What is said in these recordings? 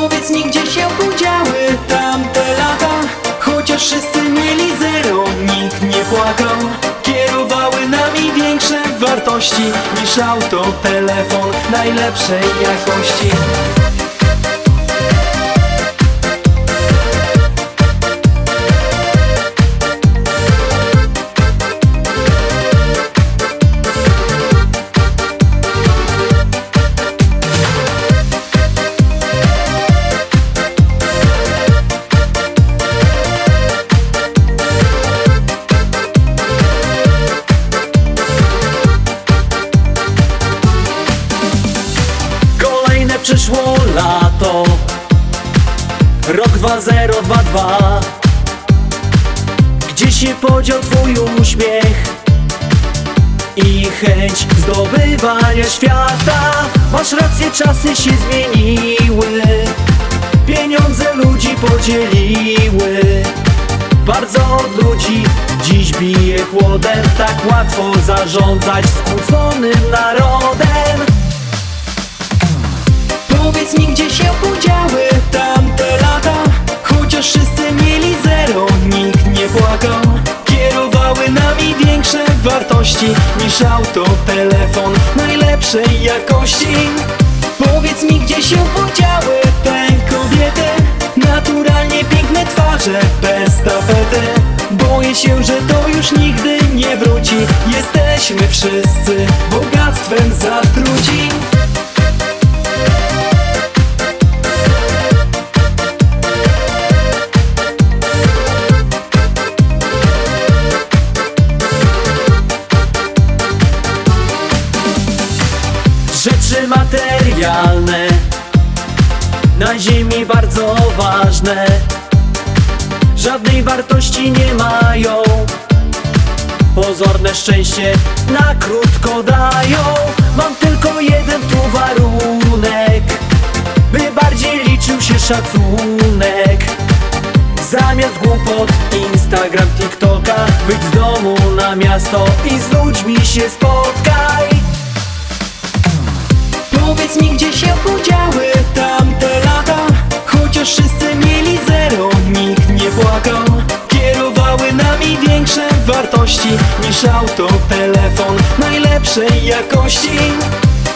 Powiedz mi, gdzie się podziały tamte lata? Chociaż wszyscy mieli zero, nikt nie płakał. Kierowały nami większe wartości Niż auto, telefon najlepszej jakości 2022 Gdzie się podział twój uśmiech I chęć zdobywania świata? Masz rację, czasy się zmieniły. Pieniądze ludzi podzieliły. Bardzo od ludzi dziś bije chłodem Tak łatwo zarządzać skłóconym narodem. Powiedz mi, gdzie się podziały wartości Niż auto, telefon najlepszej jakości. Powiedz mi, gdzie się podziały te kobiety? Naturalnie piękne twarze, bez tapety. Boję się, że to już nigdy nie wróci. Jesteśmy wszyscy bogactwem zatruci materialne Na ziemi bardzo ważne. Żadnej wartości nie mają Pozorne szczęście na krótko dają. Mam tylko jeden tu warunek By bardziej liczył się szacunek. Zamiast głupot Instagram, TikToka Wyjdź z domu na miasto i z ludźmi się spotkaj Powiedz mi, gdzie się podziały tamte lata. Chociaż wszyscy mieli zero, nikt nie płakał. Kierowały nami większe wartości Niż auto, telefon najlepszej jakości.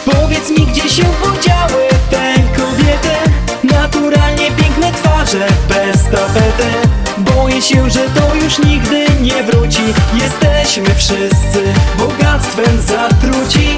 Powiedz mi, gdzie się podziały te kobiety. Naturalnie piękne twarze, bez tapety. Boję się, że to już nigdy nie wróci. Jesteśmy wszyscy bogactwem zatruci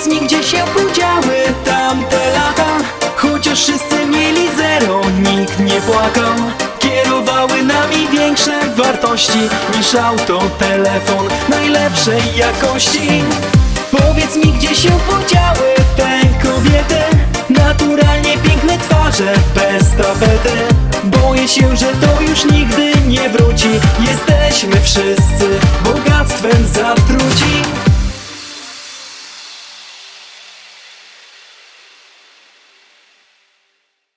Powiedz mi, gdzie się podziały tamte lata. Chociaż wszyscy mieli zero, nikt nie płakał. Kierowały nami większe wartości Niż auto, telefon najlepszej jakości. Powiedz mi, gdzie się podziały te kobiety? Naturalnie piękne twarze, bez tapety. Boję się, że to już nigdy nie wróci. Jesteśmy wszyscy bogactwem zatruci